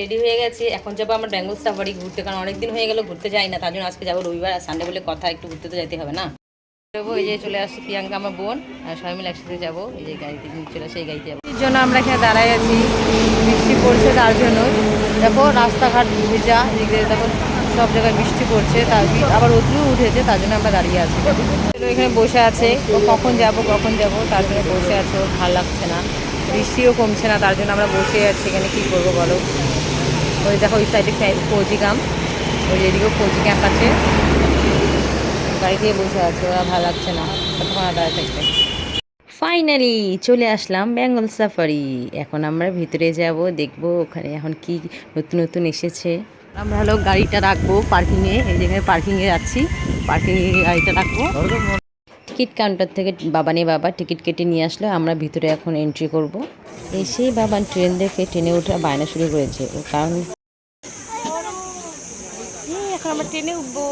Ready হয়ে গেছে। এখন যাব আমার বেঙ্গল সাফারি ঘুরতে, কারণ অনেকদিন হয়ে গেল ঘুরতে যাই না, তার জন্য আজকে যাব রবিবার। আর সানডে বলে কথা, একটু ঘুরতে তো যেতে হবে না। যাব, এই যে চলে আসছে প্রিয়াঙ্কা, আমার বোন, আর সবাই মিলে একসাথে যাব। এই যে গাড়িতে চলে আসে, এই গাড়িতে যাব। এর জন্য আমরা এখানে দাঁড়াই আছি। বৃষ্টি পড়ছে তার জন্য। দেখো, রাস্তাঘাট ভেজা, এদিকে দেখো সব জায়গায় বৃষ্টি পড়ছে। তার আবার রোদ্রু উঠেছে, তার জন্য আমরা দাঁড়িয়ে আছি। এখানে বসে আছে। ও কখন যাব কখন যাব, তার জন্য বসে আছে, ওর ভালো লাগছে না। বৃষ্টিও কমছে না, তার জন্য আমরা বসে আছি। এখানে কী করব বলো? ওই দেখো ওই সাইডে ফৌজি গাম ওই এদিকেও ফৌজি ক্যাম্প আছে। গাড়ি দিয়ে বসে আছে, ওরা ভালো লাগছে না। কতক্ষণ আর থাকবে। ফাইনালি চলে আসলাম বেঙ্গল সাফারি এখন আমরা ভিতরে যাব, দেখব ওখানে এখন কি নতুন নতুন এসেছে। আমরা হলো গাড়িটা রাখব পার্কিংয়ে এই যেখানে পার্কিংয়ে যাচ্ছি। পার্কিংয়ে গাড়িটা রাখব। টিকিট কাউন্টার থেকে বাবা নিয়ে বাবা টিকিট কেটে নিয়ে আসলে আমরা ভিতরে এখন এন্ট্রি করব। এসেই বাবা ট্রেন দেখে ট্রেনে ওঠা বায়না শুরু করেছে ও কারণ এই, এখন আমরা ট্রেনে উঠবো।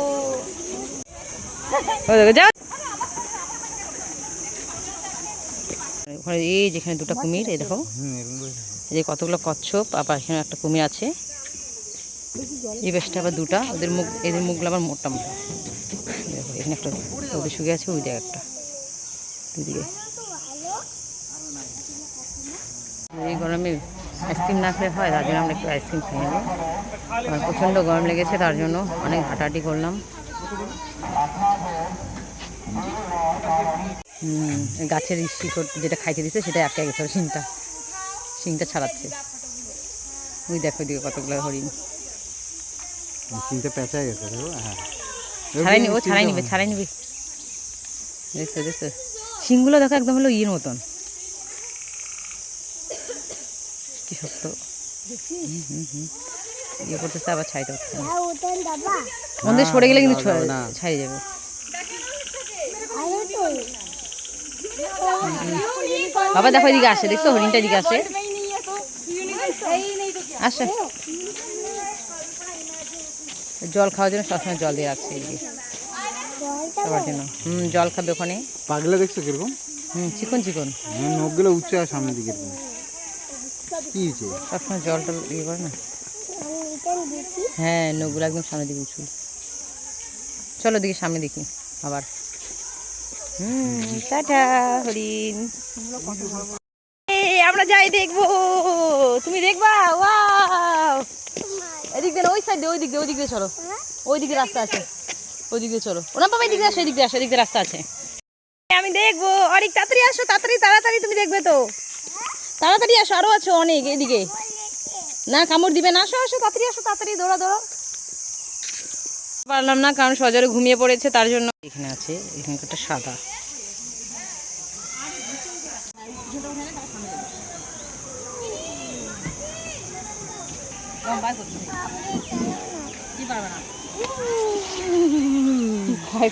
ও দেখো, যাও। ওখানে এই যেখানে দুটো কুমির এই দেখো। এই যে কতগুলো কচ্ছপ আবার এখানে একটা কুমির আছে। এই বেশটা আবার দুটা ওদের মুখ এদের মুখগুলো আবার মোটা মোটা। দেখো এখানে একটা ওদের শুকে আছে, ওই দিকে একটা। দুদিকে। এই গরমে আইসক্রিম না খেলে হয়, তার জন্য আমরা একটু আইসক্রিম খেয়ে নিই। আমার প্রচণ্ড গরম লেগেছে, তার জন্য অনেক হাঁটাহাঁটি করলাম। গাছের শিকড় যেটা খাইতে দিচ্ছে সেটা আটকে গেছে শিংটা। শিংটা ছাড়াচ্ছে। ওই দেখো ওইদিকে কতগুলো হরিণ। চিনতে পেঁচা গেছে, দেখো হ্যাঁ। ছাড়াই ও ছাড়াই নিবে ছাড়াই নিবে দেখছ দেখছ। শিংগুলো দেখো একদম হলো ইয়ের মতন। কি শক্ত। ইয়ে করতেছে আবার ছাইতে হচ্ছে। না মন্দির সরে গেলে কিন্তু। ছাড়িয়ে যাবে। বাবা দেখো এদিকে আসে দেখছ? হরিণটা এদিকে আসে। আসে। জল খাওয়ার জন্য সবসময় জল দিয়ে রাখছে এদিকে সবার জন্য। হুম জল খাবে ওখানে। পাগলা দেখছ কীরকম? হুম চিকন চিকন। হ্যাঁ, নখগুলো উচ্চ আর সামনের দিকে এরকম। কি হয়েছে? সবসময় জলটা ইয়ে করে না? হ্যাঁ নখগুলো একদম সামনের দিকে উঁচু। চলো দেখি সামনে দেখি আবার। হুম টাটা হরিণ। আমরা যাই দেখব। তুমি দেখবা? ওয়াও! এদিক দিয়ে ওই সাইড ওই দিক দিয়ে, ওই দিক দিয়ে চলো। ওই দিকে রাস্তা আছে। ওই দিক দিয়ে চলো। ওনা বাবা এদিক দিয়ে আসো এদিক দিয়ে আসো এদিক দিয়ে রাস্তা আছে। আমি দেখব। অনেক তাড়াতাড়ি আসো, তাড়াতাড়ি তাড়াতাড়ি তুমি দেখবে তো। তাড়াতাড়ি আসো, আরও আছে অনেক এদিকে। না, কামড় দিবে না। আসো আসো, তাড়াতাড়ি আসো, তাড়াতাড়ি দৌড়া দৌড়া। পারলাম না, কারণ সজরে ঘুমিয়ে পড়েছে, তার জন্য। এখানে আছে, এখানকারটা সাদা।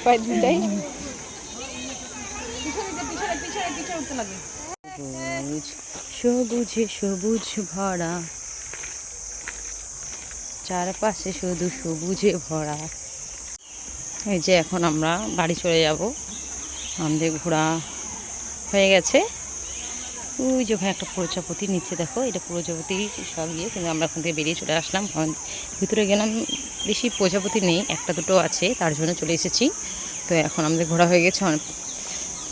পায় দুটাই সবুজ সবুজে সবুজ ভরা। চারপাশে শুধু সবুজে ভরা। এই যে এখন আমরা বাড়ি চলে যাব। আমাদের ঘোরা হয়ে গেছে। ওই যে ওখানে একটা প্রজাপতি নিচে দেখো, এটা প্রজাপতি সব ইয়ে কিন্তু আমরা ওখান থেকে বেরিয়ে চলে আসলাম। ভিতরে গেলাম, বেশি প্রজাপতি নেই, একটা দুটো আছে, তার জন্য চলে এসেছি। তো এখন আমাদের ঘোরা হয়ে গেছে, অনেক,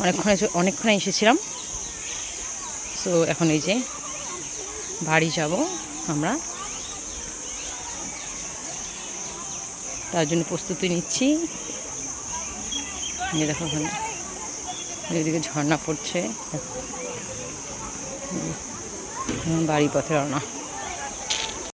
অনেকক্ষণে অনেকক্ষণে এসেছিলাম। সো এখন এই যে বাড়ি যাব আমরা। তার জন্য প্রস্তুতি নিচ্ছি। দেখো ওখানে, এদিকে ঝর্ণা পড়ছে। বাড়ি পথে রওনা।